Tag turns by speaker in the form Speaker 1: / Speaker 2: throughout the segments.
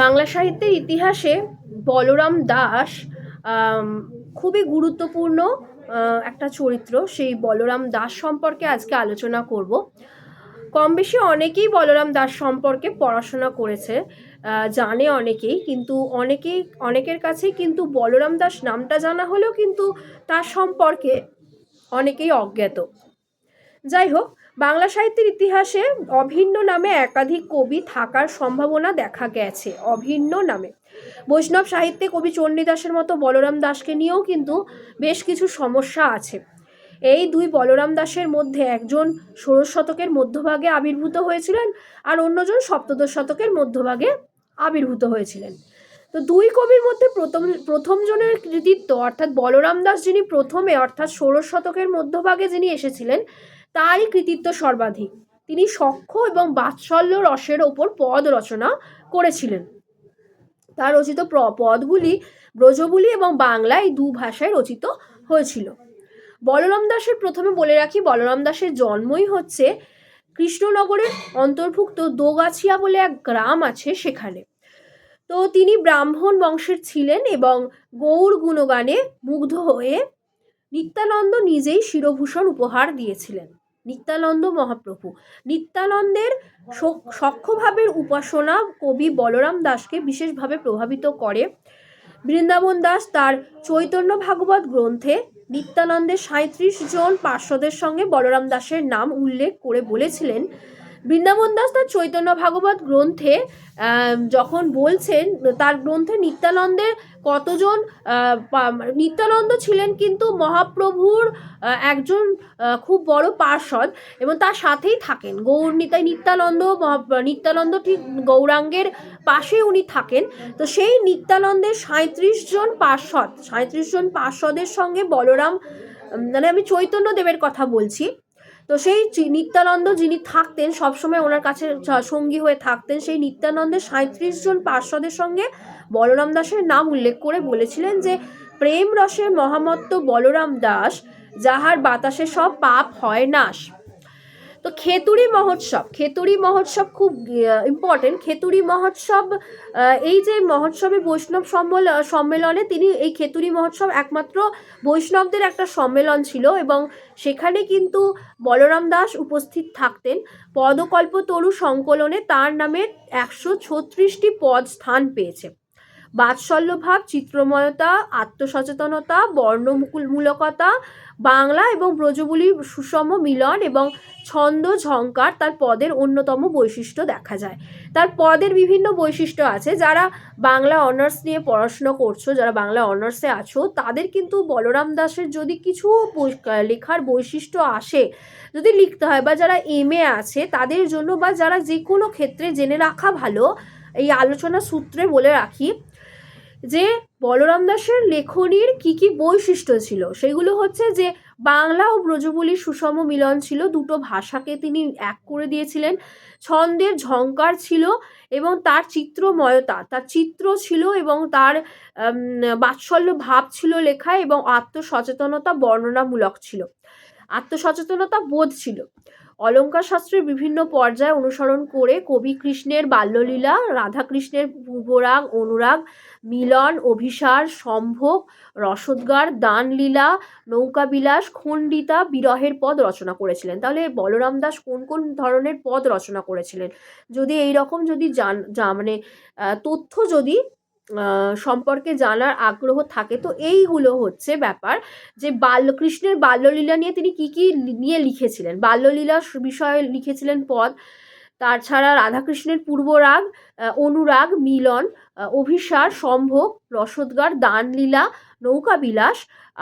Speaker 1: বাংলা সাহিত্যের ইতিহাসে বলরাম দাস খুবই গুরুত্বপূর্ণ একটা চরিত্র। সেই বলরাম দাস সম্পর্কে আজকে আলোচনা করব। কম বেশি অনেকেই বলরাম দাস সম্পর্কে পড়াশোনা করেছে জানে অনেকেই, কিন্তু অনেকেই, অনেকের কাছেই কিন্তু বলরাম দাস নামটা জানা হলেও কিন্তু তার সম্পর্কে অনেকেই অজ্ঞাত। যাই হোক বাংলা সাহিত্যের ইতিহাসে অভিন্ন নামে একাধিক কবি থাকার সম্ভাবনা দেখা গেছে, অভিন্ন নামে। বৈষ্ণব সাহিত্যে কবি চণ্ডীদাসের মতো বলরাম দাসকে নিয়েও কিন্তু বেশ কিছু সমস্যা আছে। এই দুই বলরাম দাসের মধ্যে একজন ষোড়শ শতকের মধ্যভাগে আবির্ভূত হয়েছিলেন আর অন্যজন সপ্তদশ শতকের মধ্যভাগে আবির্ভূত হয়েছিলেন। তো দুই কবির মধ্যে প্রথম প্রথম জনের কৃতিত্ব অর্থাৎ বলরাম দাস যিনি প্রথমে অর্থাৎ ষোড়শ শতকের মধ্যভাগে যিনি এসেছিলেন তারই কৃতিত্ব সর্বাধিক। তিনি সখ্য এবং বাৎসল্য রসের ওপর পদ রচনা করেছিলেন। তার রচিত পদগুলি ব্রজবুলি এবং বাংলা এই দু ভাষায় রচিত হয়েছিল। বলরাম দাসের প্রথমে বলে রাখি, বলরাম দাসের জন্মই হচ্ছে কৃষ্ণনগরের অন্তর্ভুক্ত দোগাছিয়া বলে এক গ্রাম আছে সেখানে। তো তিনি ব্রাহ্মণ বংশের ছিলেন এবং গৌর গুণগানে মুগ্ধ হয়ে নিত্যানন্দ নিজেই শিরভূষণ উপহার দিয়েছিলেন। নিত্যানন্দ মহাপ্রভু। নিত্যানন্দের সক্ষভাবের উপাসনা কবি বলরাম দাসকে বিশেষভাবে প্রভাবিত করে। বৃন্দাবন দাস তার চৈতন্য ভাগবত গ্রন্থে নিত্যানন্দের সাঁত্রিশ জন পার্শ্বদের সঙ্গে বলরাম দাসের নাম উল্লেখ করে বলেছিলেন। বৃন্দাবন দাস তার চৈতন্য ভাগবত গ্রন্থে যখন বলছেন, তার গ্রন্থে নিত্যানন্দের কতজন নিত্যানন্দ ছিলেন কিন্তু মহাপ্রভুর একজন খুব বড় পার্ষদ এবং তার সাথেই থাকেন। গৌর নিতাই নিত্যানন্দ নিত্যানন্দ ঠিক গৌরাঙ্গের পাশে উনি থাকেন। তো সেই নিত্যানন্দের সাঁত্রিশ জন পার্ষদ সাঁত্রিশ জন পার্ষদের সঙ্গে বলরাম মানে আমি চৈতন্য দেবের কথা বলছি। তো সেই নিত্যানন্দ যিনি থাকতেন, সবসময় ওনার কাছে সঙ্গী হয়ে থাকতেন, সেই নিত্যানন্দের সাঁত্রিশ জন পার্ষদের সঙ্গে বলরাম দাসের নাম উল্লেখ করে বলেছিলেন যে, প্রেম রসের মহামত্ত বলরাম দাস, যাহার বাতাসে সব পাপ হয় নাশ। তো খেতুরি মহোৎসব খেতুরি মহোৎসব খুব ইম্পর্টেন্ট খেতুরি মহোৎসব এই যে মহোৎসবে বৈষ্ণব সম্মেল, সম্মেলনে তিনি এই খেতুরি মহোৎসব একমাত্র বৈষ্ণবদের একটা সম্মেলন ছিল এবং সেখানে কিন্তু বলরাম দাস উপস্থিত থাকতেন। পদকল্প তরু সংকলনে তার নামে একশো ছত্রিশটি পদ স্থান পেয়েছে। বাৎসল্যভাব, চিত্রময়তা, আত্মসচেতনতা, বর্ণমূলকতা, বাংলা এবং ব্রজবুলির সুষম মিলন এবং ছন্দ ঝঙ্কার তার পদের অন্যতম বৈশিষ্ট্য দেখা যায়। তার পদের বিভিন্ন বৈশিষ্ট্য আছে। যারা বাংলা অনার্স নিয়ে পড়াশুনো করছ, যারা বাংলা অনার্সে আছো, তাদের কিন্তু বলরাম দাসের যদি কিছু লেখার বৈশিষ্ট্য আসে, যদি লিখতে হয় বা যারা এম এ আছে তাদের জন্য বা যারা যে কোনো ক্ষেত্রে জেনে রাখা ভালো, এই আলোচনা সূত্রে বলে রাখি যে বলরাম দাসের লেখনীর কি কি বৈশিষ্ট্য ছিল? সেগুলো হচ্ছে যে বাংলা ও ব্রজবুলির সুষম মিলন ছিল, দুটো ভাষাকে তিনি এক করে দিয়েছিলেন। ছন্দের ঝঙ্কার ছিল এবং তার চিত্রময়তা, তার চিত্র ছিল এবং তার বাৎসল্য ভাব ছিল লেখায় এবং আত্মসচেতনতা বর্ণনামূলক ছিল। আত্মসচেতনতা বোধ ছিল। অলঙ্কার শাস্ত্রের বিভিন্ন পর্যায় অনুসরণ করে কবি কৃষ্ণের বাল্যলীলা, রাধাকৃষ্ণের পূর্বরাগ, অনুরাগ, মিলন, অভিসার, সম্ভোগ, রসোদ্গার, দানলীলা, নৌকাবিলাস, খণ্ডিতা বিরহের পদ রচনা করেছিলেন। তাহলে বলরাম দাস কোন কোন ধরনের পদ রচনা করেছিলেন? যদি এই রকম যদি জান মানে তথ্য যদি সম্পর্কে জানার আগ্রহ থাকে। তো এইগুলো হচ্ছে ব্যাপার যে বাল্য, কৃষ্ণের বাল্যলীলা নিয়ে তিনি কি কি নিয়ে লিখেছিলেন? বাল্যলীলা বিষয়ে লিখেছিলেন পদ। তাছাড়া রাধাকৃষ্ণের পূর্বরাগ অনুরাগ, মিলন অভিসার, সম্ভোগ, রসোদ্গার, দানলীলা, নৌকাবিলাস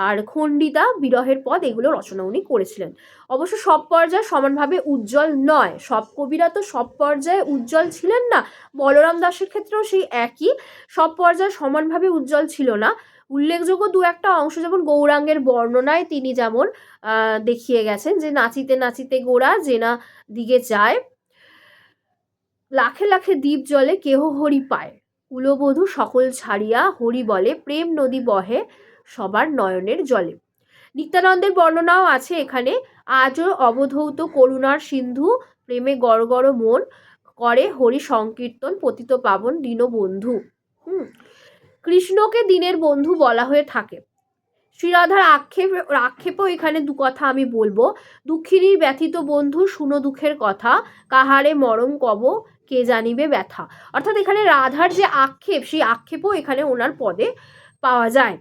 Speaker 1: আর খণ্ডিতা বিরহের পদ এগুলো রচনা উনি করেছিলেন। অবশ্য সব পর্যায়ে সমানভাবে উজ্জ্বল নয়। সব কবিরা তো সব পর্যায়ে উজ্জ্বল ছিলেন না। বলরাম দাসের ক্ষেত্রেও সেই একই। সব পর্যায়ে সমানভাবে উজ্জ্বল ছিল না। উল্লেখযোগ্য দু একটা অংশ যেমন গৌরাঙ্গের বর্ণনায় তিনি যেমন দেখিয়ে গেছেন যে নাচিতে নাচিতে গোড়া জেনা দিকে যায়। লাখে লাখে দ্বীপ জলে কেহ হরি পায়। কুলবধূ সকল ছাড়িয়া হরি বলে, প্রেম নদী বহে সবার নয়নের জলে। নিত্যানন্দের বর্ণনাও আছে এখানে, আজও অবধৌত করুণার সিন্ধু, প্রেমে গড় মন করে হরি সংকীর্তন পতিত পাবন দীনবন্ধু। হুম, কৃষ্ণকে দিনের বন্ধু বলা হয়ে থাকে। শ্রীরাধার আক্ষেপ, আক্ষেপও এখানে দু কথা আমি বলব। দুঃখিনীর ব্যথিত বন্ধু শুনো দুঃখের কথা। কাহারে মরম কব, কে জানিবে ব্যথা। অর্থাৎ এখানে রাধার যে আক্ষেপ, সেই আক্ষেপও এখানে ওনার পদে পাওয়া যায়।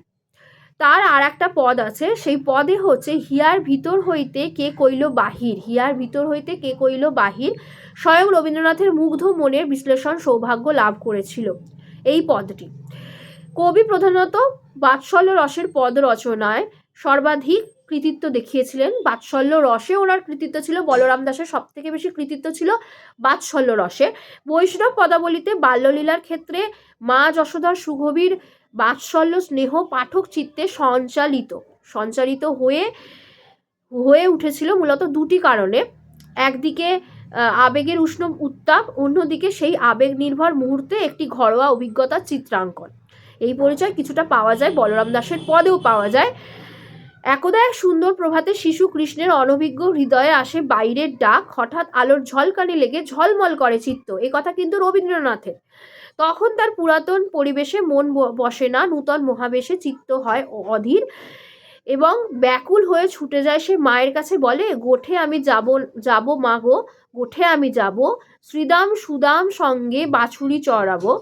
Speaker 1: তার আর একটা পদ আছে, সেই পদে হচ্ছে, হিয়ার ভিতর হইতে কে কইল বাহির? হিয়ার ভিতর হইতে কে কইল বাহির? স্বয়ং রবীন্দ্রনাথের মুগ্ধ মনের বিশ্লেষণ সৌভাগ্য লাভ করেছিল এই পদটি। কবি প্রধানত বাৎসল্য রসের পদ রচনায় সর্বাধিক কৃতিত্ব দেখিয়েছিলেন। বাৎসল্য রসে ওনার কৃতিত্ব ছিল, বলরাম দাসের সব থেকে বেশি কৃতিত্ব ছিল বাৎসল্য রসে। বৈষ্ণব পদাবলিতে বাল্যলীলার ক্ষেত্রে মা যশোদার সুগভীর বাৎসল্য স্নেহ পাঠক চিত্তে সঞ্চালিত সঞ্চালিত হয়ে হয়ে উঠেছিল মূলত দুটি কারণে। একদিকে আবেগের উষ্ণ উত্তাপ, অন্যদিকে সেই আবেগ নির্ভর মুহূর্তে একটি ঘরোয়া অভিজ্ঞতার চিত্রাঙ্কন। এই পরিচয় কিছুটা পাওয়া যায়, বলরাম দাসের পদেও পাওয়া যায়। একদা এক সুন্দর প্রভাতে শিশু কৃষ্ণের অনভিজ্ঞ হৃদয়ে আসে বাইরের ডাক, হঠাৎ আলোর ঝলকানি লেগে ঝলমল করে চিত্ত, এ কথা কিন্তু রবীন্দ্রনাথের। তখন তার পুরাতন পরিবেশে মন বসে না, নূতন মহাবেশে চিত্ত হয় অধীর এবং ব্যাকুল হয়ে ছুটে যায় সে মায়ের কাছে বলে, গোঠে আমি যাব যাব মা গো, গোঠে আমি যাব, শ্রীদাম সুদাম সঙ্গে বাছুরি চড়াবো।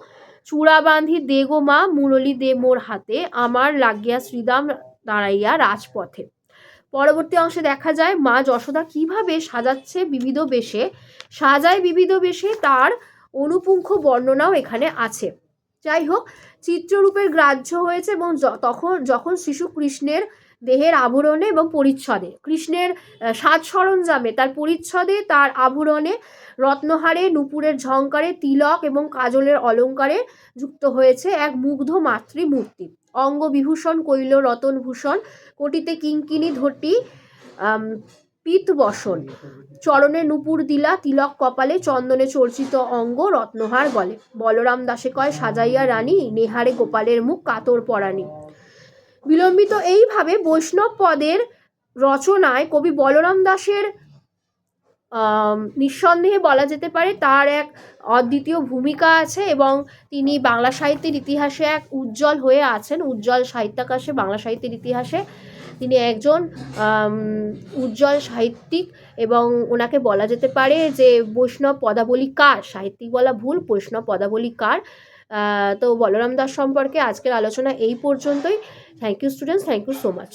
Speaker 1: চূড়া বাঁধি দে গো মা, মুরলি দে মোর হাতে, আমার লাগিয়া শ্রীদাম দাঁড়াইয়া রাজপথে। পরবর্তী অংশে দেখা যায়, মা যশোদা কীভাবে সাজাচ্ছে বিবিধ বেশে, সাজায় বিবিধ বেশে তার অনুপুঙ্খ বর্ণনাও এখানে আছে। যাই হোক, চিত্ররূপের গ্রাহ্য হয়েছে এবং তখন, যখন শিশু কৃষ্ণের দেহের আভরণে এবং পরিচ্ছদে। কৃষ্ণের সাজ সরঞ্জামে তার পরিচ্ছদে তার আভরণে রত্নহারে নুপুরের ঝংকারে তিলক এবং কাজলের অলঙ্কারে যুক্ত হয়েছে এক মুগ্ধ মাতৃমূর্তি। অঙ্গবিভূষণ কৈল রতনভূষণ কোটিতে কিঙ্কিনি ধটি আম, পীতবসন। চরণে নুপুর দিলা তিলক কপালে চন্দনে চর্চিত অঙ্গ রত্নহার গলে। বলরাম দাসে কয় সাজাইয়া রানী নেহারে গোপালের মুখ কাতর পরাণী। বিলম্বিত এইভাবে বৈষ্ণব পদের রচনায় কবি বলরাম দাসের নিঃসন্দেহে বলা যেতে পারে তার এক অদ্বিতীয় ভূমিকা আছে এবং তিনি বাংলা সাহিত্যের ইতিহাসে এক উজ্জ্বল হয়ে আছেন উজ্জ্বল সাহিত্যাকাশে বাংলা সাহিত্যের ইতিহাসে। তিনি একজন উজ্জ্বল সাহিত্যিক এবং ওনাকে বলা যেতে পারে যে বৈষ্ণব পদাবলিকার সাহিত্যিক বলা ভুল বৈষ্ণব পদাবলিকার আহ, তো বলরাম দাস সম্পর্কে আজকের আলোচনা এই পর্যন্তই। Thank you students thank you so much